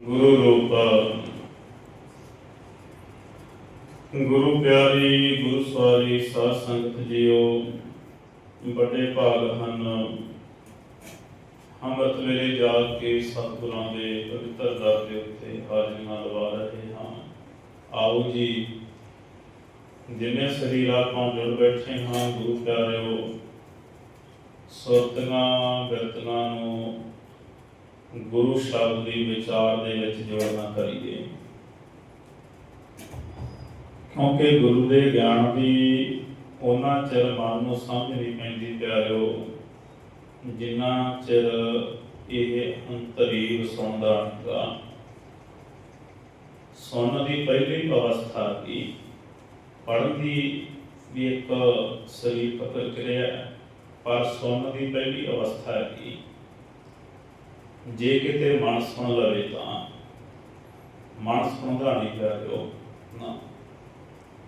ਗੁਰੂ ਰੂਪ ਗੁਰੂ ਪਿਆਰੀ, ਗੁਰੂ ਸਵਾਰੀ ਸਾਧ ਸੰਗਤ ਜੀਓ, ਵੱਡੇ ਭਾਗ ਹਨ। ਅੰਮ੍ਰਿਤ ਵੇਲੇ ਜਾ ਕੇ ਸਤਿਗੁਰਾਂ ਦੇ ਪਵਿੱਤਰ ਦਰ ਦੇ ਉੱਤੇ ਹਾਜ਼ਰੀਆਂ ਲਵਾ ਰਹੇ ਹਾਂ। ਆਓ ਜੀ, ਜਿਵੇਂ ਸਰੀਰ ਆਪਾਂ ਜੁੜ ਬੈਠੇ ਹਾਂ ਗੁਰੂ ਪਿਆਰਿਓ, ਸੁਰਤੀਆਂ, ਬਿਰਤੀਆਂ ਨੂੰ ਗੁਰੂ ਸ਼ਬਦ ਦੀ ਵਿਚਾਰ ਦੇ ਵਿੱਚ ਜੋੜਨਾ ਕਰੀਏ। ਕਿਉਂਕਿ ਗੁਰੂ ਦੇ ਗਿਆਨ ਦੀ ਉਹਨਾਂ ਚਿਰ ਮਨ ਨੂੰ ਸਮਝ ਨਹੀਂ ਪੈਂਦੀ ਪਿਆਰਿਓ, ਜਿੰਨਾ ਚਿਰ ਇਹ ਅੰਤਰੀਵ ਸੁਣਦਾ ਹੈਗਾ ਸੁਣਨ ਦੀ ਪਹਿਲੀ ਅਵਸਥਾ ਕੀ ਪੜ੍ਹਨ ਦੀ ਵੀ ਇੱਕ ਸਰੀਰਕ ਪ੍ਰਕਿਰਿਆ, ਪਰ ਸੁਣਨ ਦੀ ਪਹਿਲੀ ਅਵਸਥਾ ਹੈ ਜੇ ਕਿਤੇ ਮਨ ਸੁਣ ਲਵੇ ਤਾਂ, ਮਨ ਸੁਣਦਾ ਨਹੀਂ ਪਿਆਰਿਓ ਨਾ।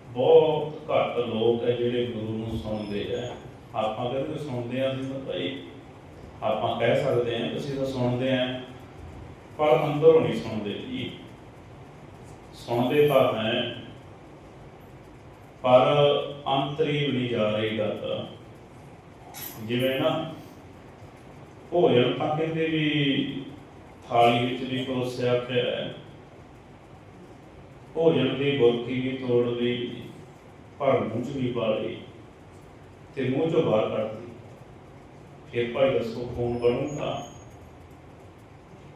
ਬਹੁਤ ਘੱਟ ਲੋਕ ਹੈ ਜਿਹੜੇ ਗੁਰੂ ਨੂੰ ਸੁਣਦੇ ਆ। ਆਪਾਂ ਕਹਿੰਦੇ ਸੁਣਦੇ ਆ ਅਸੀਂ ਤਾਂ ਭਾਈ। ਆਪਾਂ ਕਹਿ ਸਕਦੇ ਆ ਅਸੀਂ ਤਾਂ ਸੁਣਦੇ ਆ, ਪਰ ਅੰਦਰੋਂ ਨਹੀਂ ਸੁਣਦੇ ਜੀ। ਸੁਣਦੇ ਤਾਂ ਹੈ, ਪਰ ਅੰਤਰੀ ਵੀ ਨਹੀਂ ਜਾ ਰਹੀ ਗੱਲ। ਜਿਵੇਂ ਨਾ ਭੋਜਨ ਤਾਂ ਕਹਿੰਦੇ ਵੀ ਥਾਲੀ ਵਿੱਚ ਵੀ ਪਰੋਸਿਆ ਪਿਆ ਹੈ। ਭੋਜਨ ਦੀ ਬੁਰਕੀ ਵੀ ਤੋੜ ਲਈ, ਪਰ ਮੂੰਹ 'ਚ ਵੀ ਪਾ ਲਈ ਤੇ ਮੂੰਹ 'ਚੋਂ ਬਾਹਰ ਕੱਢਦੀ ਫਿਰ ਭਾਈ ਦੱਸੋ ਖੂਨ ਬਣੂਗਾ?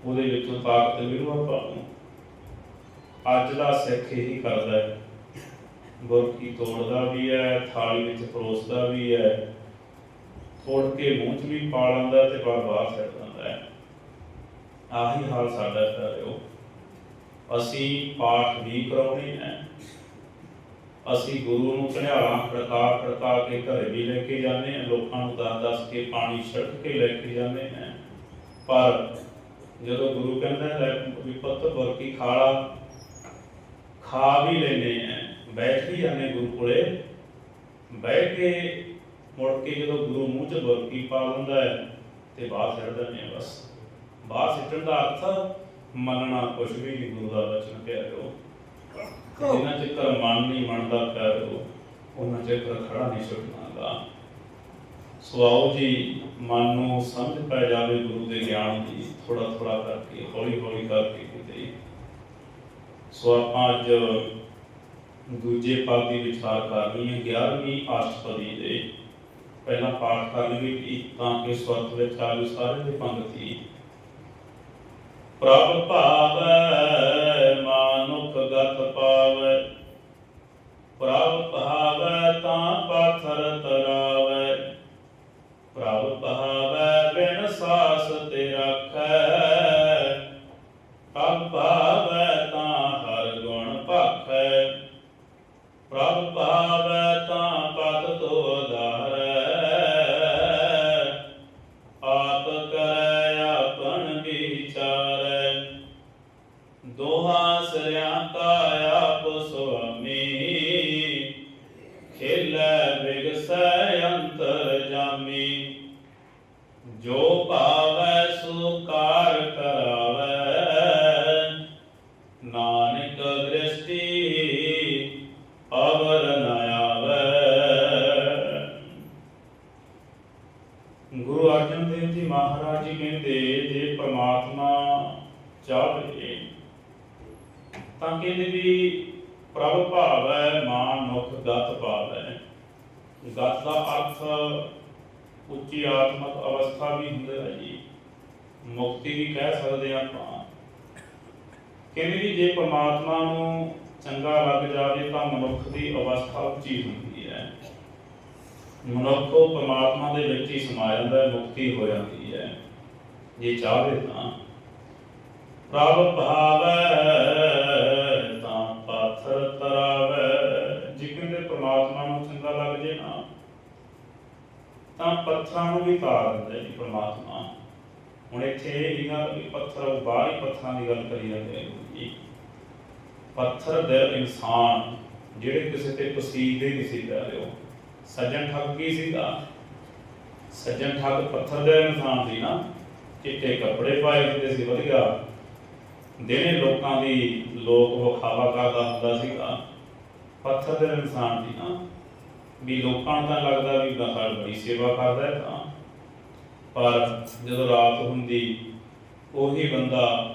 ਉਹਦੇ ਵਿੱਚੋਂ ਤਾਕਤ ਮਿਲੂ ਆਪਾਂ ਨੂੰ? ਅੱਜ ਦਾ ਸਿੱਖ ਇਹੀ ਕਰਦਾ ਹੈ। ਬੁਰਕੀ ਤੋੜਦਾ ਵੀ ਹੈ, ਥਾਲੀ ਵਿੱਚ ਪਰੋਸਦਾ ਵੀ ਹੈ। ਤੋੜ ਕੇ ਮੂੰਹ 'ਚ ਵੀ ਪਾ ਲੈਂਦਾ ਤੇ ਬਾਹਰ ਬਾਹਰ ਸੱਟ ਦਿੰਦਾ ਹੈ। ਆਹੀ ਹਾਲ ਸਾਡਾ ਕਰਿਓ ਅਸੀਂ ਪਾਠ ਵੀ ਕਰਾਉਣੇ ਹੈ। ਅਸੀਂ ਗੁਰੂ ਨੂੰ ਘੜਿਆਲਾਂ ਖੜਕਾ ਖੜਕਾ ਕੇ ਘਰੇ ਵੀ ਲੈ ਕੇ ਜਾਂਦੇ ਹਾਂ। ਲੋਕਾਂ ਨੂੰ ਦੱਸ ਦੱਸ ਕੇ ਪਾਣੀ ਛਿੜਕ ਕੇ ਲੈ ਕੇ ਜਾਂਦੇ ਹਾਂ। ਪਰ ਜਦੋਂ ਗੁਰੂ ਕਹਿੰਦਾ ਹੈ, ਵੀ ਪੁੱਤ ਵਰਕੀ ਖਾਲਾ ਖਾ ਵੀ ਲੈਨੇ ਆ ਬੈਠ ਵੀ ਜਾਂਦੇ ਗੁਰੂ ਕੋਲੇ। ਬੈਠ ਕੇ ਮੁੜ ਕੇ ਜਦੋਂ ਗੁਰੂ ਮੂੰਹ 'ਚ ਵਰਕੀ ਪਾ ਲੈਂਦਾ ਹੈ ਤੇ ਬਾਹਰ ਛੱਡ ਦਿੰਦੇ ਆ ਬਸ। ਬਾਹਰ ਸਿੱਟਣ ਦਾ ਅਰਥ ਮੰਨਣਾ ਕੁਛ ਵੀ ਨਹੀਂ ਗੁਰੂ ਦਾ ਵਚਨ ਪਿਆਰੋ ਜਿੰਨਾ ਚਿਰ ਮਨ ਨਹੀਂ ਮੰਨਦਾ ਪਿਆਰੋ ਉਹਨਾਂ ਚਿਰ ਖੜਾ ਨਹੀਂ ਛੁੱਟਣਾਗਾ ਸੋ ਆਓ ਜੀ, ਮਨ ਨੂੰ ਸਮਝ ਪੈ ਜਾਵੇ ਗੁਰੂ ਦੇ ਗਿਆਨ ਦੀ ਥੋੜਾ ਥੋੜਾ ਕਰਕੇ ਹੌਲੀ ਹੌਲੀ ਕਰਕੇ ਕਿਤੇ। ਸੋ ਆਪਾਂ ਅੱਜ ਦੂਜੇ ਪਦ ਦੀ ਵਿਚਾਰ ਕਰਨੀ ਹੈ 11ਵੀਂ ਅਸ਼ਟਪਦੀ ਦੇ। ਪਹਿਲਾ ਪਾਠ ਕਰ ਲਈਏ ਤਾਂ ਕਿ ਸਵਰਤ ਵਿੱਚ ਆਲੂ ਸਾਰੇ ਦੇ ਪੰਗਤੀ ਪ੍ਰਭ ਭਾਵੈ, ਮਾਨੁਖ ਗਤ ਪਾਵੈ। ਪ੍ਰਭ ਭਾਵੈ, ਤਾਂ ਪਾਥਰ ਤਰਾਵੈ। ਪ੍ਰਭ ਭਾਵੈ, ਬਿਨ ਸਾਸ ਤੇ ਰੱਖੈ। ਚਾਹੇ ਤਾਂ ਕਹਿੰਦੇ ਵੀ ਪ੍ਰਭ ਭਾਵੈ, ਮਾਨ, ਮੁਖ, ਗਤ ਭਾਵੈ। ਗਤ ਦਾ ਅਰਥ ਉੱਚੀ ਆਤਮਕ ਅਵਸਥਾ ਵੀ ਹੁੰਦਾ ਹੈ ਜੀ। ਮੁਕਤੀ ਵੀ ਕਹਿ ਸਕਦੇ ਆਪਾਂ। ਕਹਿੰਦੇ ਵੀ ਜੇ ਪ੍ਰਮਾਤਮਾ ਨੂੰ ਚੰਗਾ ਲੱਗ ਜਾਵੇ ਤਾਂ ਮਨੁੱਖ ਦੀ ਅਵਸਥਾ ਉੱਚੀ ਹੁੰਦੀ ਹੈ। ਮਨੁੱਖ ਉਹ ਪ੍ਰਮਾਤਮਾ ਦੇ ਵਿੱਚ ਹੀ ਸਮਾ ਜਾਂਦਾ ਹੈ, ਮੁਕਤੀ ਹੋ ਜਾਂਦੀ ਹੈ। ਜੇ ਚਾਹੇ ਤਾਂ। ਪ੍ਰਭ ਭਾਵੈ, ਤਾਂ ਪਾਥਰ ਤਰਾਵੈ। ਜਿਵੇਂ ਦੇ ਪ੍ਰਮਾਤਮਾ ਨੂੰ ਚੰਗਾ ਲੱਗ ਜੇ ਨਾ, ਤਾਂ ਪੱਥਰਾਂ ਨੂੰ ਵੀ ਤਾਰ ਦਿੰਦਾ ਜੀ ਪ੍ਰਮਾਤਮਾ। ਹੁਣ ਇੱਥੇ ਇਹ ਨਹੀਂ ਗਾ ਕਿ ਪੱਥਰ ਬਾਹਰੀ ਪੱਥਰਾਂ ਦੀ ਗੱਲ ਕਰੀ ਜਾਂਦੇ ਆ ਪੱਥਰ ਦੇ ਇਨਸਾਨ, ਜਿਹੜੇ ਕਿਸੇ ਤੇ ਪਸੀਦੇ ਨਹੀਂ ਸੀ ਪੈ ਰਹੇ ਸੱਜਣ ਠੱਗ ਕੀ ਸੀਗਾ? ਸੱਜਣ ਠੱਗ ਪੱਥਰ ਦੇ ਇਨਸਾਨ ਸੀ ਨਾ, ਚਿੱਟੇ ਕੱਪੜੇ ਪਾਏ ਹੁੰਦੇ ਸੀ, ਵਧੀਆ। ਦਿਨੇ ਲੋਕਾਂ ਦੀ ਲੋਕ ਵਿਖਾਵਾ ਕਰਦਾ ਹੁੰਦਾ ਸੀਗਾ, ਪੱਥਰ ਦੇ ਇਨਸਾਨ ਸੀ ਨਾ, ਵੀ ਲੋਕਾਂ ਨੂੰ ਤਾਂ ਲੱਗਦਾ ਵੀ ਗਾਹੜ ਬੜੀ ਸੇਵਾ ਕਰਦਾ ਹੈ ਤਾਂ। ਪਰ ਜਦੋਂ ਰਾਤ ਹੁੰਦੀ, ਉਹੀ ਬੰਦਾ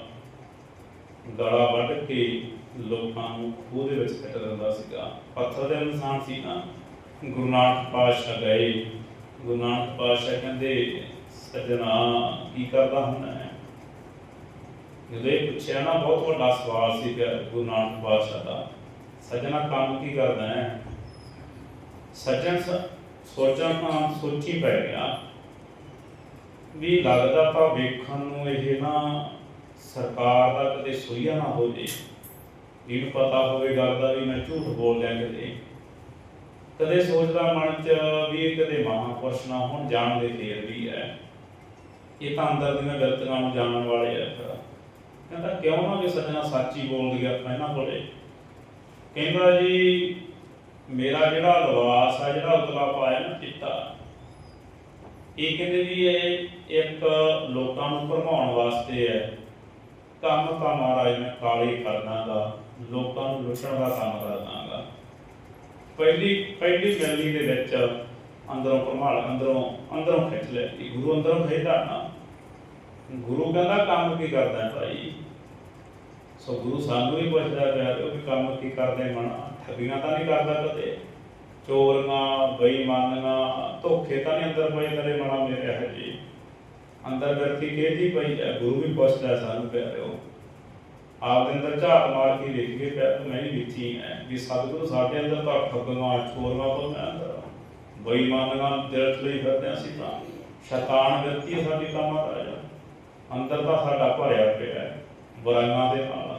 ਗਲਾ ਵੱਢ ਕੇ ਲੋਕਾਂ ਨੂੰ ਖੂਹ ਦੇ ਵਿੱਚ ਕੱਟ ਦਿੰਦਾ ਸੀਗਾ। ਪੱਥਰ ਦੇ ਇਨਸਾਨ ਸੀ ਨਾ, ਗੁਰੂ ਨਾਨਕ ਪਾਤਸ਼ਾਹ ਗਏ। ਗੁਰੂ ਨਾਨਕ ਪਾਤਸ਼ਾਹ ਕਹਿੰਦੇ, ਸੱਜਣਾ, ਕੀ ਕਰਦਾ ਹੁੰਦਾ ਜਦੋਂ ਇਹ ਪੁੱਛਿਆ ਨਾ ਬਹੁਤ ਵੱਡਾ ਸਵਾਲ ਸੀ ਕਿ ਗੁਰੂ ਨਾਨਕ ਪਾਤਸ਼ਾਹ ਦਾ। ਸੱਜਣਾ ਕੰਮ ਕੀ ਕਰਦਾ ਹੈ? ਸੱਜਣ ਸੋਚਾਂ ਤਾਂ ਸੋਚੀ ਪੈ ਗਿਆ ਵੀ ਲੱਗਦਾ ਤਾਂ ਵੇਖਣ ਨੂੰ ਇਹ ਨਾ ਸਰਕਾਰ ਦਾ ਕਦੇ ਸੋਈਆ ਨਾ ਹੋ ਜੇ। ਇਹਨੂੰ ਪਤਾ ਹੋਵੇ ਗੱਲ ਦਾ ਵੀ ਮੈਂ ਝੂਠ ਬੋਲ ਲਿਆ ਕਦੇ। ਕਦੇ ਸੋਚਦਾ ਮਨ ਚ ਵੀ ਇਹ ਕਦੇ ਮਹਾਪੁਰਸ਼ ਨਾ ਹੋਣ ਜਾਣਦੇ ਫੇਰ ਵੀ ਹੈ। ਇਹ ਤਾਂ ਅੰਦਰ ਦੀਆਂ ਗਲਤੀਆਂ ਨੂੰ ਜਾਣਨ ਵਾਲੇ ਆ। ਕਹਿੰਦਾ ਕਿਉਂ ਨਾ ਵੀ ਸੱਜਣਾ ਹੀ ਬੋਲਦੀ ਆ ਇਹਨਾਂ ਕੋਲੇ? ਕਹਿੰਦਾ ਜੀ, ਮੇਰਾ ਜਿਹੜਾ ਲਿਬਾਸ ਆ, ਜਿਹੜਾ ਉਤਲਾ ਪਾਇਆ ਨਾ ਚਿੱਟਾ, ਇਹ ਕਹਿੰਦੇ ਵੀ ਇਹ ਇੱਕ ਲੋਕਾਂ ਨੂੰ ਭਰਮਾਉਣ ਵਾਸਤੇ ਹੈ। ਕੰਮ ਤਾਂ ਮਹਾਰਾਜ ਨੇ ਕਾਲੀ ਕਰਨਾ ਦਾ ਲੋਕਾਂ ਨੂੰ ਲੁੱਟਣ ਦਾ ਕੰਮ ਕਰਨਾਗਾ ਪਹਿਲੀ ਪਹਿਲੀ ਗਲੀ ਦੇ ਵਿੱਚ ਅੰਦਰੋਂ ਭਰਮਾਲ, ਅੰਦਰੋਂ ਅੰਦਰੋਂ ਖਿੱਚ ਲਿਆ ਗੁਰੂ ਅੰਦਰੋਂ ਖਿੱਚਦਾ ਨਾ। ਗੁਰੂ ਕਹਿੰਦਾ ਕੰਮ ਕੀ ਕਰਦਾ ਭਾਈ? ਸੋ ਗੁਰੂ ਸਾਨੂੰ ਵੀ ਪੁੱਛਦਾ ਪਿਆ ਕਿ ਕੰਮ ਕੀ ਕਰਦੇ ਮਨਾ? ਠੱਗੀਆਂ ਤਾਂ ਨਹੀਂ ਕਰਦਾ ਕਦੇ। ਚੋਰੀਆਂ, ਬੇਈਮਾਨੀਆਂ, ਧੋਖੇ ਤਾਂ ਨਹੀਂ ਅੰਦਰ ਪਏ ਤੇਰੇ ਮਨਾ ਮੇਰੇ ਹੈ ਜੀ ਅੰਦਰ ਵਿਅਕਤੀ ਕਿਹਦੀ ਪਈ ਹੈ? ਗੁਰੂ ਵੀ ਪੁੱਛਦਾ ਸਾਨੂੰ, ਪਿਆਰਿਓ। ਆਪ ਦੇ ਅੰਦਰ ਝਾਤ ਮਾਰ ਕੇ ਲਿਖ ਕੇ ਪਿਆ ਤੂੰ ਮੈਂ ਹੀ ਹੈ ਵੀ ਸਤਿਗੁਰੂ ਸਾਡੇ ਅੰਦਰ ਤਾਂ ਠੱਗੀਆਂ, ਚੋਰੀਆਂ ਤੋਂ ਮੈਂ ਅੰਦਰ। ਬੇਈਮਾਨੀਆਂ ਦਿਲ ਚ ਲਈ ਫਿਰਦੇ ਅਸੀਂ ਤਾਂ। ਸ਼ੈਤਾਨ ਵਿਅਕਤੀ ਸਾਡੀ ਕੰਮਾਂ ਦਾ ਅੰਦਰ ਤਾਂ ਸਾਡਾ ਭਰਿਆ ਪਿਆ ਹੈ। ਬੁਰਾਈਆਂ ਦੇ ਨਾਲ।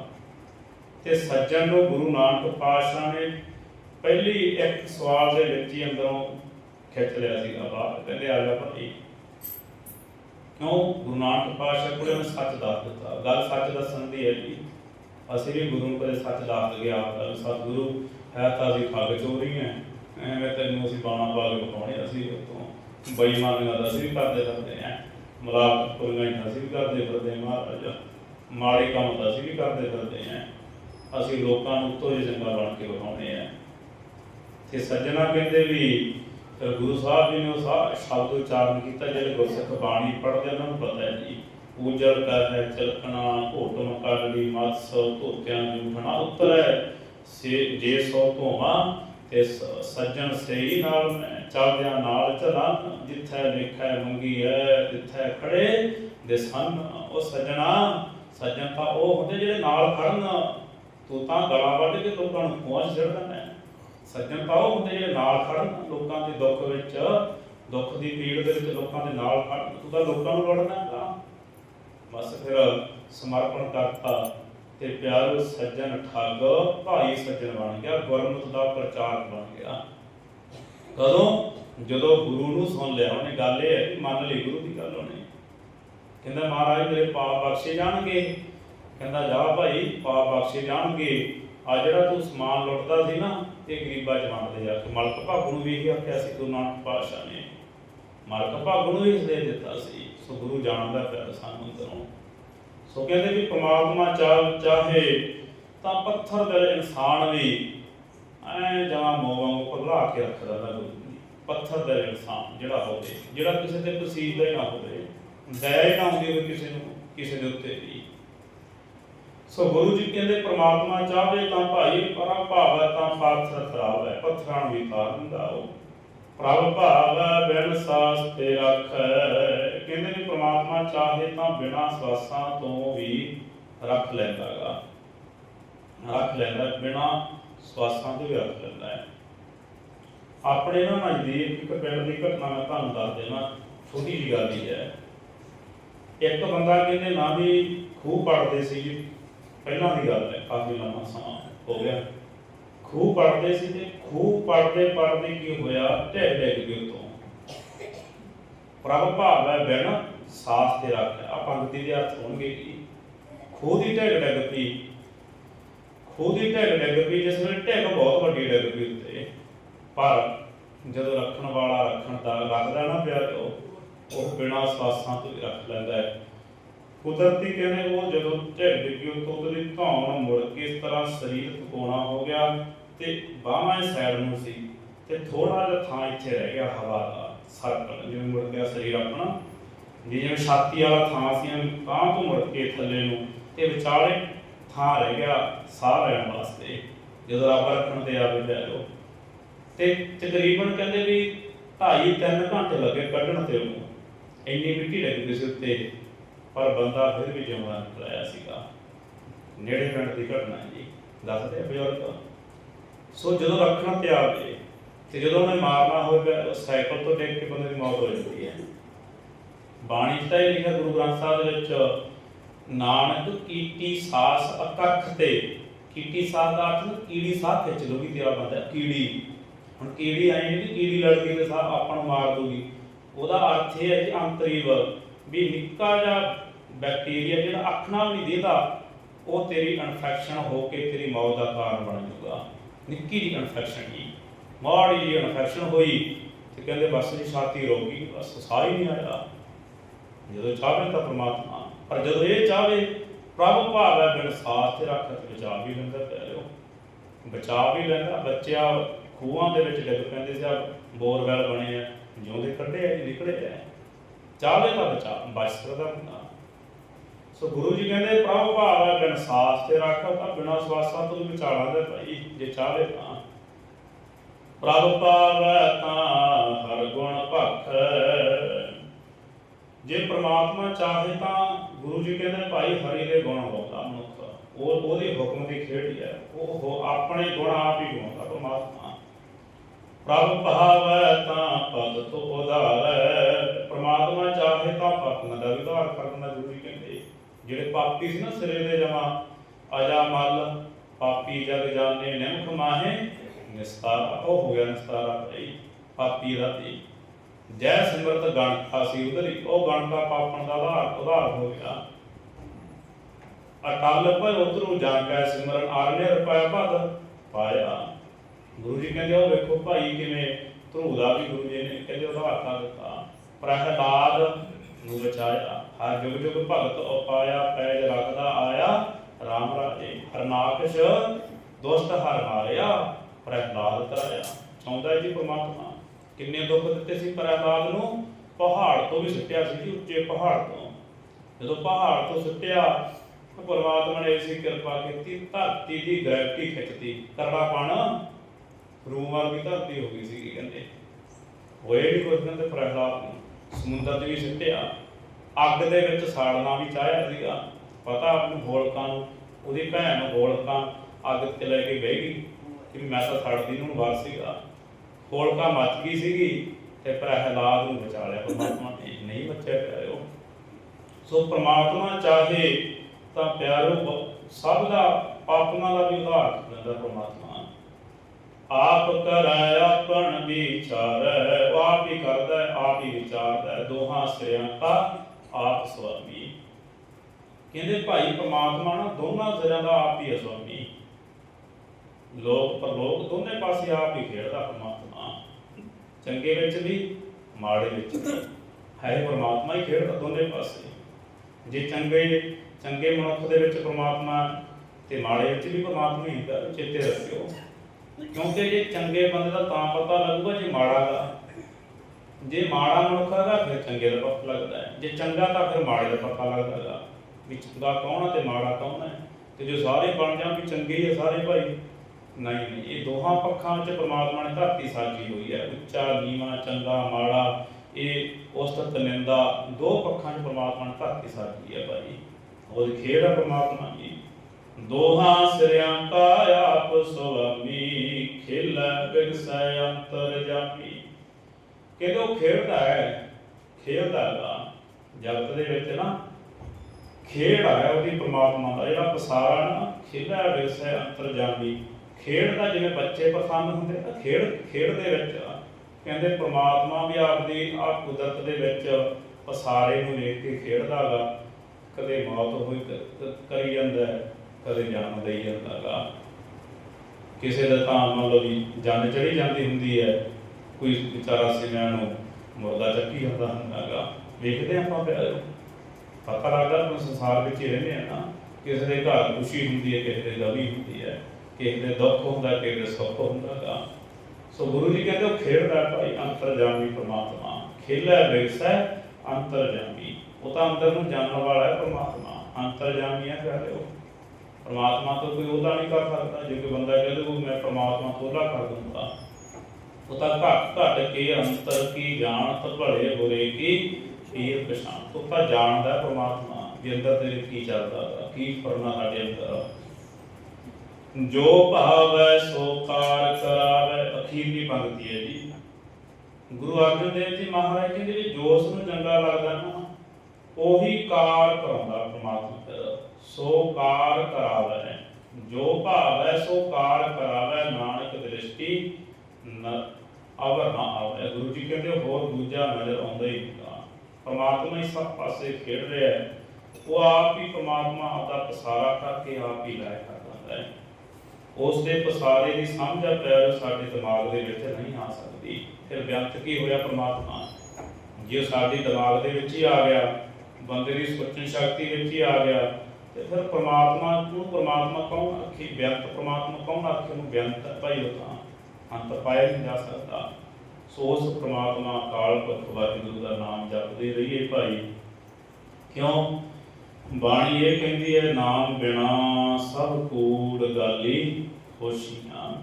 ਤੇ ਸੱਜਣ ਨੂੰ ਗੁਰੂ ਨਾਨਕ ਪਾਤਸ਼ਾਹ ਨੇ ਪਹਿਲੀ ਇੱਕ ਸਵਾਲ ਦੇ ਵਿੱਚ ਹੀ ਅੰਦਰੋਂ ਖਿੱਚ ਲਿਆ ਸੀ ਬਾਹਰ ਕਹਿੰਦੇ, ਆ ਜਾ ਭਾਈ। ਕਿਉਂ? ਗੁਰੂ ਨਾਨਕ ਪਾਤਸ਼ਾਹ ਕੋਲੇ ਉਹਨੇ ਸੱਚ ਦੱਸ ਦਿੱਤਾ। ਗੱਲ ਸੱਚ ਦੱਸਣ ਦੀ ਹੈ ਜੀ। ਅਸੀਂ ਵੀ ਗੁਰੂ ਕੋਲੇ ਸੱਚ ਦੱਸ ਗਿਆ ਤਾਂ ਸਤਿਗੁਰੂ ਹੈ ਤਾਂ ਅਸੀਂ ਠੱਗ ਚੋਰੀ ਹੈ ਐਵੇਂ ਤੈਨੂੰ ਅਸੀਂ ਬਾਣਾ ਪਾ ਕੇ ਅਸੀਂ ਉਤੋਂ ਬੇਈਮਾਨੀਆਂ ਦਾ ਅਸੀਂ ਵੀ ਕਰਦੇ ਫਿਰਦੇ ਆ ਮਲਾਕ ਕੁਰਗਾਂ ਅਸੀਂ ਵੀ ਕਰਦੇ ਫਿਰਦੇ ਹਾਂ ਮਹਾਰਾਜਾ। ਮਾੜੇ ਕੰਮ ਤਾਂ ਅਸੀਂ ਵੀ ਕਰਦੇ ਫਿਰਦੇ ਆ ਅਸੀਂ ਲੋਕਾਂ ਨੂੰ ਉੱਤੋਂ ਹੀ ਚੰਗਾ ਬਣ ਕੇ ਵਿਖਾਉਣੇ ਆ ਤੇ ਸੱਜਣਾ ਕਹਿੰਦੇ ਵੀ ਗੁਰੂ ਸਾਹਿਬ ਜੀ ਨੇ ਉਹ ਸ਼ਬਦ ਉਚਾਰਨ ਕੀਤਾ, ਜਿਹੜੇ ਗੁਰਸਿੱਖ ਬਾਣੀ ਪੜ੍ਹਦੇ ਉਹਨਾਂ ਨੂੰ ਪਤਾ ਹੈ ਜੀ। ਉਜਲ ਕਰ ਹੈ, ਚਲਕਣਾ ਘੋਟਮ ਕਾਲੀ ਮਤਸ ਧੋਤਿਆਂ ਜੂਠਣਾ ਉਤਰੈ ਸੇ, ਜੇ ਸੋ ਧੋਵਾਂ, ਤੇ ਸੱਜਣ ਸਹੀ ਨਾਲ ਮੈਂ ਚੱਲਦਿਆਂ ਨਾਲ ਚਲਾਂ, ਜਿੱਥੈ ਲਿਖੈ ਮੰਗੀ ਹੈ ਜਿੱਥੈ ਖੜੇ ਦੇ ਸਨ, ਉਹ ਸੱਜਣਾ, ਸੱਜਣ ਤਾਂ ਉਹ ਹੁੰਦੇ ਜਿਹੜੇ ਨਾਲ ਖੜਨ। ਤੂੰ ਗਲਾ ਵੱਢ ਕੇ ਲੋਕਾਂ ਨੂੰ ਪਹੁੰਚ ਛੱਡਦਾ ਹੈ। ਸੱਜਣ ਤਾਂ ਉਹ ਹੁੰਦੇ ਜਿਹੜੇ ਨਾਲ ਖੜਨ ਲੋਕਾਂ ਦੇ ਦੁੱਖ ਵਿੱਚ, ਦੁੱਖ ਦੀ ਪੀੜ ਦੇ ਵਿੱਚ ਲੋਕਾਂ ਦੇ ਨਾਲ ਖੜਨ ਤੂੰ ਤਾਂ ਲੋਕਾਂ ਨੂੰ ਲੜਨਾ ਹੈਗਾ। ਬਸ ਫਿਰ ਸਮਰਪਣ ਕਰਤਾ ਤੇ ਪਿਆਰੋ ਸੱਜਣ ਠੱਗ, ਭਾਈ ਸੱਜਣ ਬਣ ਗਿਆ ਗੁਰਮਤਿ ਦਾ ਪ੍ਰਚਾਰ ਬਣ ਗਿਆ। ਕਦੋਂ? ਜਦੋਂ ਗੁਰੂ ਨੂੰ ਸੁਣ ਲਿਆ। ਉਹਨੇ ਗੱਲ ਇਹ ਹੈ ਕਿ ਮੰਨ ਲਈ ਗੁਰੂ ਦੀ ਗੱਲ ਉਹਨੇ ਕਹਿੰਦਾ ਮਹਾਰਾਜ, ਮੇਰੇ ਪਾਪ ਬਖਸ਼ੇ ਜਾਣਗੇ। ਕਹਿੰਦਾ, ਜਾ ਭਾਈ ਪਾਪ ਬਖਸ਼ੇ ਜਾਣਗੇ। ਆ ਜਿਹੜਾ ਤੂੰ ਸਮਾਨ ਲੁੱਟਦਾ ਸੀ ਨਾ, ਇਹ ਗਰੀਬਾਂ ਚ ਵੰਡਦੇ ਆ ਕਿ ਮਲਕ ਭਾਗੂ ਨੂੰ ਵੀ ਇਹ ਆਖਿਆ ਸੀ ਗੁਰੂ ਨਾਨਕ ਪਾਤਸ਼ਾਹ ਨੇ ਮਲਕ ਭਾਗੂ ਨੂੰ ਵੀ ਇਸ ਦੇ ਦਿੱਤਾ ਸੀ। ਸੋ ਗੁਰੂ ਜਾਣਦਾ ਪਿਆ ਸਾਨੂੰ ਅੰਦਰੋਂ। ਸੋ ਕਹਿੰਦੇ ਵੀ ਪ੍ਰਮਾਤਮਾ ਚਾਹ, ਚਾਹੇ ਤਾਂ ਪੱਥਰ ਦੇ ਇਨਸਾਨ ਵੀ ਐ ਜਮਾ ਮੋਵਾਂ ਭੁਲਾ ਕੇ ਰੱਖ ਦਿੰਦਾ ਗੁਰੂ ਪੱਥਰ ਦਾ ਇਨਸਾਨ ਜਿਹੜਾ ਹੋਵੇ, ਜਿਹੜਾ ਕਿਸੇ ਤੇ ਪਸੀਦਾ ਹੀ ਨਾ ਹੋਵੇ, ਦਇਆ ਨਾ ਹੋਵੇ ਕਿਸੇ ਨੂੰ, ਕਿਸੇ ਦੇ ਉੱਤੇ ਵੀ। ਸੋ ਗੁਰੂ ਜੀ ਕਹਿੰਦੇ, ਪ੍ਰਮਾਤਮਾ ਚਾਹਵੇ ਤਾਂ ਭਾਈ ਪਰਮ ਭਾਵੈ ਤਾਂ ਪਾਥਰ ਖਰਾਬ ਹੈ ਪੱਥਰਾਂ ਨੂੰ ਵੀ ਉਹ ਪ੍ਰਭ ਭਾਵੈ ਬਿਨ ਸਾਸ ਤੇ ਰੱਖੈ। ਕਹਿੰਦੇ ਵੀ ਪ੍ਰਮਾਤਮਾ ਚਾਹੇ ਤਾਂ ਬਿਨਾਂ ਸਵਾਸਾਂ ਤੋਂ ਵੀ ਰੱਖ ਲੈਂਦਾਗਾ। ਰੱਖ ਲੈਂਦਾ, ਬਿਨਾਂ ਸਵਾਸਾਂ ਤੋਂ ਵੀ ਰੱਖ ਲੈਂਦਾ ਹੈ। ਆਪਣੇ ਨਾ ਨਜ਼ਦੀਕ ਇੱਕ ਪਿੰਡ ਦੀ ਘਟਨਾ ਮੈਂ ਤੁਹਾਨੂੰ ਦੱਸ ਦੇਣਾ ਛੋਟੀ ਜਿਹੀ ਗੱਲ ਹੀ ਹੈ। ਇੱਕ ਬੰਦਾ ਕਹਿੰਦੇ, ਨਾ ਵੀ ਖੂਹ ਪੜਦੇ ਸੀ ਪਹਿਲਾਂ ਦੀ ਗੱਲ ਹੈ, ਕਾਫੀ ਲੰਮਾ ਸਮਾਂ ਹੋ ਗਿਆ। ਖੂਹ ਪੜਦੇ ਸੀ ਤੇ ਖੂਹ ਪੜਦੇ ਪੜਦੇ ਕੀ ਹੋਇਆ? ਢਹਿ ਡਿੱਗ ਗਏ ਉਤੋਂ। ਪ੍ਰਭ ਭਾਵ ਹੈ ਬਿਨ ਸਾਥ ਤੇ ਰੱਖ ਆ ਪੰਕਤੀ ਦੇ ਅਰਥ ਹੋਣਗੇ ਕਿ ਖੂਹ ਦੀ ਢਹਿ ਡਿੱਗ ਪਈ ਖੂਹ ਦੀ ਢਹਿ ਡਿੱਗ ਪਈ ਜਿਸ ਵੇਲੇ ਢਹਿ ਬਹੁਤ ਵੱਡੀ ਡਿੱਗ ਪਈ ਉੱਤੇ। ਪਰ ਜਦੋਂ ਰੱਖਣ ਵਾਲਾ ਰੱਖਣ ਦਾ ਰੱਖਦਾ ਨਾ ਪਿਆ ਤੇ ਉਹ ਬਿਨਾਂ ਸਵਾਸਾਂ ਤੋਂ ਰੱਖ ਲੈਂਦਾ ਹੈ। ਕੁਦਰਤੀ ਕਹਿੰਦੇ ਉਹ ਜਦੋਂ ਢਿੱਡ ਡਿੱਗੀ ਉਤੋਂ ਉਹਦੀ ਧੌਣ ਮੁੜ ਕੇ ਇਸ ਤਰ੍ਹਾਂ ਸਰੀਰ ਤਕੋਣਾ ਹੋ ਗਿਆ ਤੇ ਬਾਹਾਂ ਇਸ ਸਾਈਡ ਨੂੰ ਸੀ ਤੇ ਥੋੜਾ ਜਿਹਾ ਥਾਂ ਇੱਥੇ ਰਹਿ ਗਿਆ ਹਵਾ ਦਾ ਸਰਕਲ ਜਿਵੇਂ ਮੁੜ ਗਿਆ ਸਰੀਰ ਆਪਣਾ ਜਿਵੇਂ ਛਾਤੀ ਵਾਲਾ ਥਾਂ ਸੀ, ਐਵੇਂ ਤੋਂ ਮੁੜ ਕੇ ਥੱਲੇ ਨੂੰ ਤੇ ਵਿਚਾਲੇ ਥਾਂ ਰਹਿ ਗਿਆ ਸਾਹ ਲੈਣ ਵਾਸਤੇ, ਜਦੋਂ ਰੱਬ ਰੱਖਣ ਤੇ ਆਵੇ ਲੈ ਲਓ ਤੇ ਤਕਰੀਬਨ ਕਹਿੰਦੇ ਵੀ 2.5 3 ਘੰਟੇ ਲੱਗੇ ਕੱਢਣ ਤੇ ਉਹਨੂੰ, ਇੰਨੀ ਮਿੱਟੀ ਲੱਗੀ ਗਈ ਸੀ ਉੱਤੇ। ਪਰ ਬੰਦਾ ਫਿਰ ਵੀ ਜਿਉਂਦਾ ਨਿਕਲਿਆ ਸੀਗਾ। ਨੇੜੇ ਪਿੰਡ ਦੀ ਘਟਨਾ ਹੈ ਜੀ। ਦੱਸਦੇ ਆ ਬਜ਼ੁਰਗ। ਸੋ ਜਦੋਂ ਰੱਖਣ ਤੇ ਆਵੇ ਤੇ ਜਦੋਂ ਉਹਨੇ ਮਾਰਨਾ ਹੋਵੇ ਸਾਈਕਲ ਤੋਂ ਡਿੱਗ ਕੇ ਬੰਦੇ ਦੀ ਮੌਤ ਹੋ ਜਾਂਦੀ ਹੈ। ਬਾਣੀ ਤਾਂ ਇਹ ਲਿਖਿਆ ਗੁਰੂ ਗ੍ਰੰਥ ਸਾਹਿਬ ਦੇ ਵਿੱਚ, ਨਾਨਕ ਕੀਟੀ ਸਾਸ ਅਕੱਖ ਤੇ। ਕੀਟੀ ਸਾਸ ਦਾ ਅਰਥ ਕੀੜੀ ਸਾਹ ਖਿੱਚ ਲੂਗੀ ਤੇਰਾ ਬੰਦਾ, ਕੀੜੀ। ਹੁਣ ਕੀੜੀ ਆਈ ਨਹੀਂ ਕੀੜੀ ਲੜ ਕੇ ਸਾਹ ਆਪਾਂ ਨੂੰ ਮਾਰ ਦੂਗੀ ਉਹਦਾ ਅਰਥ ਇਹ ਹੈ ਕਿ ਅੰਤਰੀਵ, ਵੀ ਨਿੱਕਾ ਜਿਹਾ ਬੈਕਟੀਰੀਆ ਜਿਹੜਾ ਅੱਖ ਨਾਲ ਨਹੀਂ ਦਿਖਦਾ ਉਹ ਤੇਰੀ ਇਨਫੈਕਸ਼ਨ ਹੋ ਕੇ ਤੇਰੀ ਮੌਤ ਦਾ ਕਾਰਨ ਬਣ ਜਾਊਗਾ। ਨਿੱਕੀ ਜਿਹੀ ਇਨਫੈਕਸ਼ਨ ਹੀ ਮਾੜੀ ਜਿਹੀ ਇਨਫੈਕਸ਼ਨ ਹੋਈ ਤੇ ਕਹਿੰਦੇ ਬਸ ਜੀ ਛਾਤੀ ਰੋਗੀ ਗਈ, ਬਸ ਸਾਹ ਹੀ ਨਹੀਂ ਆਇਆ। ਜਦੋਂ ਚਾਹਵੇ ਤਾਂ ਪ੍ਰਮਾਤਮਾ, ਪਰ ਜਦੋਂ ਇਹ ਚਾਹਵੇ, ਪ੍ਰਭ ਭਾਵੈ ਬਿਨ ਸਾਥ ਤੇ ਰੱਖ ਤੇ ਬਚਾ ਵੀ ਲੈਂਦਾ ਪਿਆਰਿਓ ਬਚਾ ਵੀ ਲੈਂਦਾ, ਬੱਚਿਆ ਖੂਹਾਂ ਦੇ ਵਿੱਚ ਡਿੱਗ ਪੈਂਦੇ ਸੀ ਆ ਬੋਰਵੈਲ ਬਣੇ ਆ, ਜਿਉਂਦੇ ਕੱਢੇ ਆ, ਨਿਕਲੇ ਆ। ਚਾਹਵੇ ਤਾਂ ਬਚਾ ਬਚ ਸਕਦਾ ਬੰਦਾ ਸੋ ਗੁਰੂ ਜੀ ਕਹਿੰਦੇ, ਪ੍ਰਭ ਭਾਵੈ ਬਿਨ ਸਾਥ ਤੇ ਰੱਖ, ਤਾਂ ਬਿਨਾਂ ਸਵਾਸਾਂ ਤੋਂ ਵੀ ਬਚਾ ਭਾਈ, ਜੇ ਚਾਹਵੇ ਤਾਂ। ਪ੍ਰਭ ਪਾਵੈ ਤਾਂ ਹਰ ਗੁਣ ਭਖ। ਜੇ ਪ੍ਰਮਾਤਮਾ ਚਾਹੇ ਤਾਂ ਗੁਰੂ ਜੀ ਕਹਿੰਦੇ ਭਾਈ, ਹਰੀ ਦੇ ਗੁਣ ਗਾਉਂਦਾ ਮਨੁੱਖ। ਉਹ ਉਹਦੇ ਹੁਕਮ ਦੀ ਖੇਡ ਹੈ ਉਹ ਆਪਣੇ ਗੁਣ ਆਪ ਹੀ ਗਾਉਂਦਾ ਪਰਮਾਤਮਾ। ਪ੍ਰਭ ਭਾਵੈ ਤਾਂ ਪਦ ਤੋ ਉਧਾਰੈ ਪ੍ਰਮਾਤਮਾ ਚਾਹੇ ਤਾਂ ਪਤਨ ਦਾ ਵੀ ਉਧਾਰ ਕਰਨ ਦਾ ਗੁਰੂ ਕਹਿੰਦੇ। ਜਿਹੜੇ ਪਾਪੀ ਸੀ ਨਾ ਸਿਰੇ ਦੇ ਜਮਾ ਅਜਾ ਮਲ, ਪਾਪੀ ਜਗ ਜਾਣੇ, ਨਿਮਖ ਮਾਹੇ, ਨਿਸਤਾਰਾ। ਉਹ ਹੋ ਗਿਆ ਨਿਸਤਾਰਾ ਭਾਈ, ਪਾਪੀ ਦਾ ਜੈ ਸਿਮਰਤ ਗਣਤਾ ਸੀ ਉਧਰ ਉਹ ਗਣਤਾ ਪਾਪਣ ਦਾ ਆਧਾਰ, ਉਧਾਰ ਹੋ ਗਿਆ। ਅਟਲ ਪਰ ਉਧਰੋਂ ਜਾ ਕੇ ਸਿਮਰਨ, ਆਰਨੇ ਰੁਪਇਆ ਭਦ ਪਾਇਆ। ਗੁਰੂ ਜੀ ਕਹਿੰਦੇ, ਉਹ ਵੇਖੋ ਭਾਈ ਕਿਵੇਂ ਧਰੂ ਦਾ ਵੀ ਗੁਰੂ ਜੀ ਨੇ, ਕਹਿੰਦੇ ਉਧਾਰ ਕਰ ਦਿੱਤਾ। ਪ੍ਰਹਲਾਦ ਨੂੰ ਬਚਾਇਆ। ਹਰ ਜੁਗ ਜੁਗ ਭਗਤ ਉਪਾਇਆ, ਪੈਜ ਰੱਖਦਾ ਆਇਆ। ਰਾਮ ਰਾਜੇ ਹਰਨਾਕਸ਼ ਦੁਸ਼ਟ ਹਰ ਮਾਰਿਆ, ਪ੍ਰਹਲਾਦ ਤਰਾਇਆ ਚਾਹੁੰਦਾ ਜੀ ਪ੍ਰਮਾਤਮਾ, ਕਿੰਨੇ ਦੁੱਖ ਦਿੱਤੇ ਸੀ ਪ੍ਰਹਲਾਦ ਨੂੰ? ਪਹਾੜ ਤੋਂ ਵੀ ਸੁੱਟਿਆ ਸੀ ਜੀ ਉੱਚੇ ਪਹਾੜ ਤੋਂ। ਜਦੋਂ ਪਹਾੜ ਤੋਂ ਸੁੱਟਿਆ, ਤਾਂ ਪਰਮਾਤਮਾ ਨੇ ਐਸੀ ਕਿਰਪਾ ਕੀਤੀ, ਧਰਤੀ ਦੀ ਗ੍ਰੈਵਿਟੀ ਖਿੱਚਤੀ। ਕਰੜਾਪਣ ਰੂਮਾਂ ਦੀ ਧਰਤੀ ਹੋ ਗਈ ਸੀ ਕਹਿੰਦੇ? ਹੋਏ ਵੀ ਕੁਝ ਦਿਨ ਤੇ ਪ੍ਰਹਲਾਦ ਨੂੰ। ਸਮੁੰਦਰ ਦੇ ਵੀ ਸੁੱਟਿਆ। ਅੱਗ ਦੇ ਵਿੱਚ ਸਾੜਨਾ ਵੀ ਚਾਹਿਆ ਸੀਗਾ। ਪਤਾ ਆਪ ਹੋਲਕਾਂ ਨੂੰ, ਉਹਦੀ ਭੈਣ ਨੂੰ ਹੋਲਕਾਂ ਅੱਗ ਤੇ ਲੈ ਕੇ ਬਹਿ ਗਈ ਕਿ ਮੈਂ ਤਾਂ ਸੜਦੀ ਨੂੰ ਵਾਰ ਸੀਗਾ। ਹੋਲਕਾ ਮੱਚ ਗਈ ਸੀਗੀ ਤੇ ਪ੍ਰਹਲਾਦ ਨੂੰ ਬਚਾ ਲਿਆ ਪਰਮਾਤਮਾ ਨੇ ਨਹੀਂ ਬਚਿਆ ਪਿਆਰਿਓ। ਸੋ ਪ੍ਰਮਾਤਮਾ ਚਾਹੇ ਤਾਂ ਪਿਆਰੋ, ਸਭ ਦਾ, ਪਾਪਾਂ ਦਾ ਵੀ ਉਧਾਰ ਲੈਂਦਾ ਪਰਮਾਤਮਾ। ਆਪ ਕਰੈ ਆਪਣ ਵਿਚਾਰੈ ਆਪ ਹੀ ਕਰਦਾ, ਆਪ ਹੀ ਵਿਚਾਰਦਾ, ਦੋਹਾਂ ਸਿਰਿਆਂ ਦਾ ਆਪ ਸੁਆਮੀ। ਕਹਿੰਦੇ, ਭਾਈ, ਪ੍ਰਮਾਤਮਾ ਨਾ ਦੋਨਾਂ ਸਿਰਿਆਂ ਦਾ ਆਪ ਹੀ ਹੈ ਸੁਆਮੀ। ਲੋਕ, ਪਰਲੋਕ ਦੋਨੇ ਪਾਸੇ ਆਪ ਹੀ ਖੇਡਦਾ ਪਰਮਾਤਮਾ। ਚੰਗੇ ਵਿੱਚ ਵੀ, ਮਾੜੇ ਵਿੱਚ ਵੀ। ਹੈ ਪਰਮਾਤਮਾ ਹੀ ਖੇਡਦਾ ਦੋਨੇ ਪਾਸੇ। ਜੇ ਚੰਗੇ ਚੰਗੇ ਮਨੁੱਖ ਦੇ ਵਿੱਚ ਪਰਮਾਤਮਾ ਤੇ ਮਾੜੇ ਵਿੱਚ ਵੀ ਪਰਮਾਤਮਾ ਹੀ ਹੁੰਦਾ, ਚੇਤੇ ਰੱਖਿਓ। ਕਿਉਂਕਿ ਜੇ ਚੰਗੇ ਬੰਦੇ ਦਾ ਤਾਂ ਪਤਾ ਲੱਗੂਗਾ, ਜੇ ਮਾੜਾ ਦਾ ਜੇ ਮਾੜਾ ਮਨੁੱਖ ਹੈਗਾ, ਫਿਰ ਚੰਗੇ ਦਾ ਪਤਾ ਲੱਗਦਾ ਹੈ। ਜੇ ਚੰਗਾ ਤਾਂ ਫਿਰ ਮਾੜੇ ਦਾ ਪਤਾ ਲੱਗਦਾ ਹੈਗਾ। ਵੀ ਚੰਗਾ ਕੌਣ ਹੈ ਤੇ ਮਾੜਾ ਕੌਣ ਹੈ? ਤੇ ਜੋ ਸਾਰੇ ਬਣ ਜਾਣ, ਵੀ ਚੰਗੇ ਹੀ ਆ ਸਾਰੇ ਭਾਈ। ਨਹੀਂ ਨਹੀਂ, ਇਹ ਦੋਹਾਂ ਪੱਖਾਂ ਵਿੱਚ ਪ੍ਰਮਾਤਮਾ ਨੇ ਧਰਤੀ ਸਾਜੀ ਹੋਈ ਹੈ। ਉੱਚਾ, ਨੀਵਾਂ, ਚੰਗਾ, ਮਾੜਾ, ਇਹ ਉਸਤਤ, ਨਿੰਦਾ, ਦੋ ਪੱਖਾਂ 'ਚ ਪ੍ਰਮਾਤਮਾ ਨੇ ਧਰਤੀ ਸਾਜੀ ਹੈ ਭਾਈ। ਉਹਦੀ ਖੇਡ ਪ੍ਰਮਾਤਮਾ ਦੀ। ਦੋਹਾਂ ਸਿਰਿਆਂ ਕਾ ਆਪ ਸੁਆਮੀ ਖੇਲੈ ਬਿਗਸੈ ਅੰਤਰ ਜਾਮੀ। ਕਹਿੰਦੇ ਉਹ ਖੇਡਦਾ ਹੈ ਖੇਡਦਾ ਹੈਗਾ ਜਗਤ ਦੇ ਵਿੱਚ ਨਾ ਖੇਡ ਹੈ ਉਹਦੀ ਪ੍ਰਮਾਤਮਾ ਦਾ ਜਿਹੜਾ ਪਸਾਰਾ ਨਾ ਖੇਡਾ ਵਿਸੈ ਅੰਤਰਜਾਮੀ। ਖੇਡ ਦਾ ਜਿਵੇਂ ਬੱਚੇ ਪਸੰਦ ਹੁੰਦੇ ਆ ਖੇਡ ਖੇਡ ਦੇ ਵਿੱਚ ਕਹਿੰਦੇ ਪ੍ਰਮਾਤਮਾ ਵੀ ਆਪਦੀ ਆ ਕੁਦਰਤ ਦੇ ਵਿੱਚ ਪਸਾਰੇ ਨੂੰ ਵੇਖ ਕੇ ਖੇਡਦਾ ਹੈਗਾ ਕਦੇ ਮੌਤ ਹੋਈ ਕਰੀ ਜਾਂਦਾ ਹੈ, ਕਦੇ ਜਨਮ ਲਈ ਜਾਂਦਾ ਹੈਗਾ ਕਿਸੇ ਦਾ ਤਾਂ ਮੰਨ ਲਓ ਵੀ ਜਨ ਚੜੀ ਜਾਂਦੀ ਹੁੰਦੀ ਹੈ। ਕੋਈ ਵਿਚਾਰਾ ਸਿੰਘਾਂ ਨੂੰ ਮੁਰਦਾ ਚੱਕੀ ਜਾਂਦਾ ਹੁੰਦਾ ਵੇਖਦੇ ਆਪਾਂ ਪਿਆਰੋ ਪਤਾ ਲੱਗਦਾ ਆਪਾਂ ਸੰਸਾਰ ਵਿੱਚ ਹੀ ਰਹਿੰਦੇ ਆ ਨਾ। ਕਿਸੇ ਦੇ ਘਰ ਖੁਸ਼ੀ ਹੁੰਦੀ ਹੈ, ਕਿਸੇ ਦੇ ਗਮੀ ਹੁੰਦੀ ਹੈ। ਕਿਸੇ ਦੇ ਦੁੱਖ ਹੁੰਦਾ, ਕਿਸੇ ਦੇ ਸੁੱਖ ਹੁੰਦਾ ਸੋ ਗੁਰੂ ਜੀ ਕਹਿੰਦੇ ਉਹ ਖੇਡਦਾ ਭਾਈ ਅੰਤਰਜਾਮੀ ਪ੍ਰਮਾਤਮਾ। ਖੇਲਾ ਵਿਗਸੈ ਅੰਤਰਜਾਮੀ। ਉਹ ਤਾਂ ਅੰਦਰ ਨੂੰ ਜਾਣਨ ਵਾਲਾ ਹੈ ਪ੍ਰਮਾਤਮਾ। ਅੰਤਰਜਾਮੀ ਹੈ ਕਹ ਰਹੇ ਪ੍ਰਮਾਤਮਾ ਤੋਂ ਕੋਈ ਉਹਦਾ ਨਹੀਂ ਕਰ ਸਕਦਾ। ਜੇ ਕੋਈ ਬੰਦਾ ਕਹਿੰਦੇ ਉਹ ਮੈਂ ਪ੍ਰਮਾਤਮਾ ਤੋਂ ਕਰ ਦੂੰਗਾ ਉਹ ਘਟ ਘਟ ਕੇ ਅੰਤਰ ਕੀ ਜਾਣਤ ਭਲੇ ਬੁਰੇ ਕੀ? ਪੀਰ ਪਛਾਣ। ਉਹ ਜਾਣਦਾ ਪ੍ਰਮਾਤਮਾ, ਵੀ ਅੰਦਰ ਤੇਰੇ ਕੀ ਚੱਲਦਾ ਕੀ ਫਰਨਾ ਸਾਡੇ ਅੰਦਰ। ਜੋ ਭਾਵੈ ਸੋ ਕਾਰ ਕਰਾਵੇ, ਅਖੀਰਲੀ ਪੰਕਤੀ ਹੈ ਜੀ। ਗੁਰੂ ਅਰਜਨ ਦੇਵ ਜੀ ਮਹਾਰਾਜ ਕਹਿੰਦੇ ਵੀ ਜੋ ਉਸ ਨੂੰ ਚੰਗਾ ਲੱਗਦਾ ਨਾ, ਉਹੀ ਕਾਰ ਕਰਾਉਂਦਾ ਪ੍ਰਮਾਤਮਾ ਸੋ ਕਾਰ ਕਰਾਵੇ। ਜੋ ਭਾਵੈ ਸੋ ਕਾਰ ਕਰਾਵੇ, ਨਾਨਕ ਦ੍ਰਿਸ਼ਟੀ ਨ ਨਾ ਆਵੇ ਗੁਰੂ ਜੀ ਕਹਿੰਦੇ ਹੋਰ ਦੂਜਾ ਨਜ਼ਰ ਆਉਂਦਾ ਹੀ ਨਹੀਂ। ਪਰਮਾਤਮਾ ਹੀ ਸਭ ਪਾਸੇ ਖੇਡ ਰਿਹਾ ਹੈ। ਉਹ ਆਪ ਹੀ ਪਰਮਾਤਮਾ ਆਪਦਾ ਪਸਾਰਾ ਕਰਕੇ ਆਪ ਹੀ ਲਾਇ ਕਰ ਦਿੰਦਾ ਹੈ। ਉਸ ਦੇ ਪਸਾਰੇ ਦੀ ਸਮਝ ਆ ਪਿਆਰ ਸਾਡੇ ਦਿਮਾਗ ਦੇ ਵਿੱਚ ਨਹੀਂ ਆ ਸਕਦੀ। ਫਿਰ ਵਿਅਕਤ ਕੀ ਹੋਇਆ ਪਰਮਾਤਮਾ? ਜੇ ਸਾਡੇ ਦਿਮਾਗ ਦੇ ਵਿੱਚ ਹੀ ਆ ਗਿਆ, ਬੰਦੇ ਦੀ ਸੋਚਣ ਸ਼ਕਤੀ ਵਿੱਚ ਹੀ ਆ ਗਿਆ, ਤੇ ਫਿਰ ਪਰਮਾਤਮਾ ਨੂੰ ਪਰਮਾਤਮਾ ਕੌਣ ਆਖੀ? ਵਿਅਕਤ ਪਰਮਾਤਮਾ ਕੌਣ ਆਖੀ? ਉਹਨੂੰ ਵਿਅਕਤ ਭਾਈ ਉਹ ਅੰਤ ਪਾਇਆ ਨਹੀਂ ਜਾ ਸਕਦਾ। ਸੋ ਉਸ ਪ੍ਰਮਾਤਮਾ ਅਕਾਲ ਪੁਰਖ ਵਾਹਿਗੁਰੂ ਦਾ ਨਾਮ ਜਪਦੇ ਰਹੀਏ ਭਾਈ। ਕਿਉਂ? ਬਾਣੀ ਇਹ ਕਹਿੰਦੀ ਹੈ, ਨਾਮ ਬਿਨਾ ਸਭ ਕੂੜ ਗਾਲੀ ਖੁਸ਼ੀਆਂ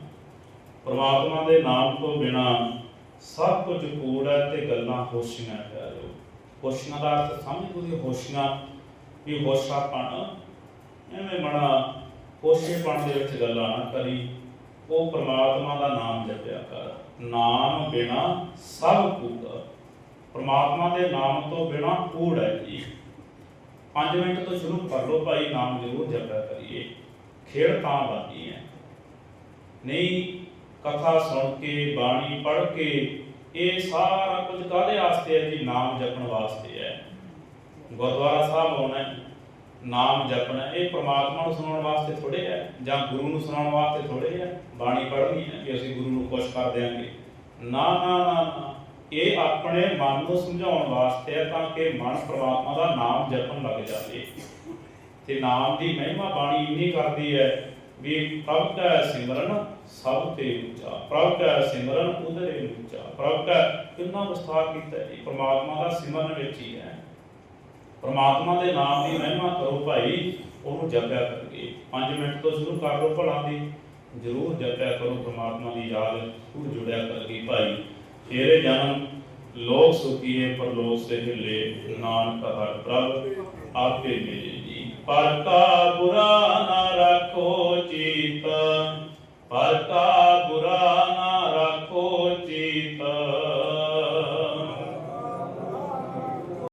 ਪ੍ਰਮਾਤਮਾ ਦੇ ਨਾਮ ਤੋਂ ਬਿਨਾ ਸਭ ਕੁਝ ਕੂੜ ਹੈ ਤੇ ਗੱਲਾਂ ਹੋਸ਼ੀਆਂ ਕਹਿ ਹੋਸ਼ੀਆਂ ਦਾ ਅਰਥ ਸਮਝ ਤੁਸੀਂ ਹੋਸ਼ੀਆਂ ਵੀ ਹੋਸ਼ਾਪਣ ਐਵੇਂ ਮਣਾ ਹੋਸ਼ੇਪਣ ਦੇ ਵਿੱਚ ਗੱਲਾਂ ਨਾ ਕਰੀ। ਉਹ ਪ੍ਰਮਾਤਮਾ ਦਾ ਨਾਮ ਜਪਿਆ ਕਰ। ਨਾਮ ਬਿਨਾ ਸਭ ਕੂੜ। ਪ੍ਰਮਾਤਮਾ ਦੇ ਨਾਮ ਤੋਂ ਬਿਨਾ ਕੂੜ ਹੈ ਜੀ। 5 ਮਿੰਟ ਤੋਂ ਸ਼ੁਰੂ ਕਰ ਲਓ ਭਾਈ ਨਾਮ ਜ਼ਰੂਰ ਜਪਿਆ ਕਰੀਏ। ਖੇਡ ਤਾਂ ਬਾਕੀ ਹੈ। ਨਹੀਂ ਕਥਾ ਸੁਣ ਕੇ ਬਾਣੀ ਪੜ੍ਹ ਕੇ ਇਹ ਸਾਰਾ ਕੁਝ ਕਾਹਦੇ ਵਾਸਤੇ ਹੈ ਜੀ? ਨਾਮ ਜਪਣ ਵਾਸਤੇ ਹੈ। ਗੁਰਦੁਆਰਾ ਸਾਹਿਬ ਆਉਣਾ ਹੈ, ਨਾਮ ਜਪਣਾ, ਇਹ ਪ੍ਰਮਾਤਮਾ ਨੂੰ ਸੁਣਾਉਣ ਵਾਸਤੇ ਥੋੜੇ ਹੈ ਜਾਂ ਗੁਰੂ ਨੂੰ ਸੁਣਾਉਣ ਵਾਸਤੇ ਥੋੜੇ ਹੈ ਬਾਣੀ ਪੜ੍ਹਨੀ ਹੈ ਕਿ ਅਸੀਂ ਗੁਰੂ ਨੂੰ ਖੁਸ਼ ਕਰ ਦਿਆਂਗੇ। ਨਾ ਨਾ ਨਾ ਇਹ ਆਪਣੇ ਮਨ ਨੂੰ ਸਮਝਾਉਣ ਵਾਸਤੇ ਹੈ ਤਾਂ ਕਿ ਮਨ ਪ੍ਰਮਾਤਮਾ ਦਾ ਨਾਮ ਜਪਣ ਲੱਗ ਜਾਵੇ। ਤੇ ਨਾਮ ਦੀ ਮਹਿਮਾ ਬਾਣੀ ਇੰਨੀ ਕਰਦੀ ਹੈ ਵੀ ਪ੍ਰਭ ਕਾ ਸਿਮਰਨ ਸਭ ਤੇ ਉੱਚਾ, ਪ੍ਰਭ ਕਾ ਸਿਮਰਨ ਉਦਰੇ ਉੱਚਾ, ਪ੍ਰਭ ਕਾ ਕਿੰਨਾ ਵਿਸਥਾਰ ਕੀਤਾ ਹੈ ਪ੍ਰਮਾਤਮਾ ਦਾ ਸਿਮਰਨ ਵਿੱਚ ਹੀ ਹੈ। ਪ੍ਰਮਾਤਮਾ ਦੇ ਨਾਮ ਦੀ ਮਹਿਮਾ ਕਰੋ ਭਾਈ, ਉਹਨੂੰ ਜਪਿਆ ਕਰਕੇ। 5 ਮਿੰਟ ਤੋਂ ਸ਼ੁਰੂ ਕਰ ਲਓ ਭਲਾ ਦੀ। ਜ਼ਰੂਰ ਜਪਿਆ ਕਰੋ ਪ੍ਰਮਾਤਮਾ ਦੀ ਯਾਦ ਜ਼ਰੂਰ ਜੁੜਿਆ ਕਰਕੇ ਭਾਈ। ਫੇਰੇ ਜਨਮ ਲੋਕ ਸੁਖੀਏ ਪਰ ਲੋਕ ਸੇ ਹਿਲੇ ਨਾਨਕ ਹਰ ਪ੍ਰਭ ਆਪੇ ਮੇਰੇ ਜੀ। ਪਰ ਕਾ ਬੁਰਾ ਨਾ ਰੱਖੋ ਚੀਤ, ਪਰ ਕਾ ਬੁਰਾ ਨਾ ਰੱਖੋ ਚੀਤ।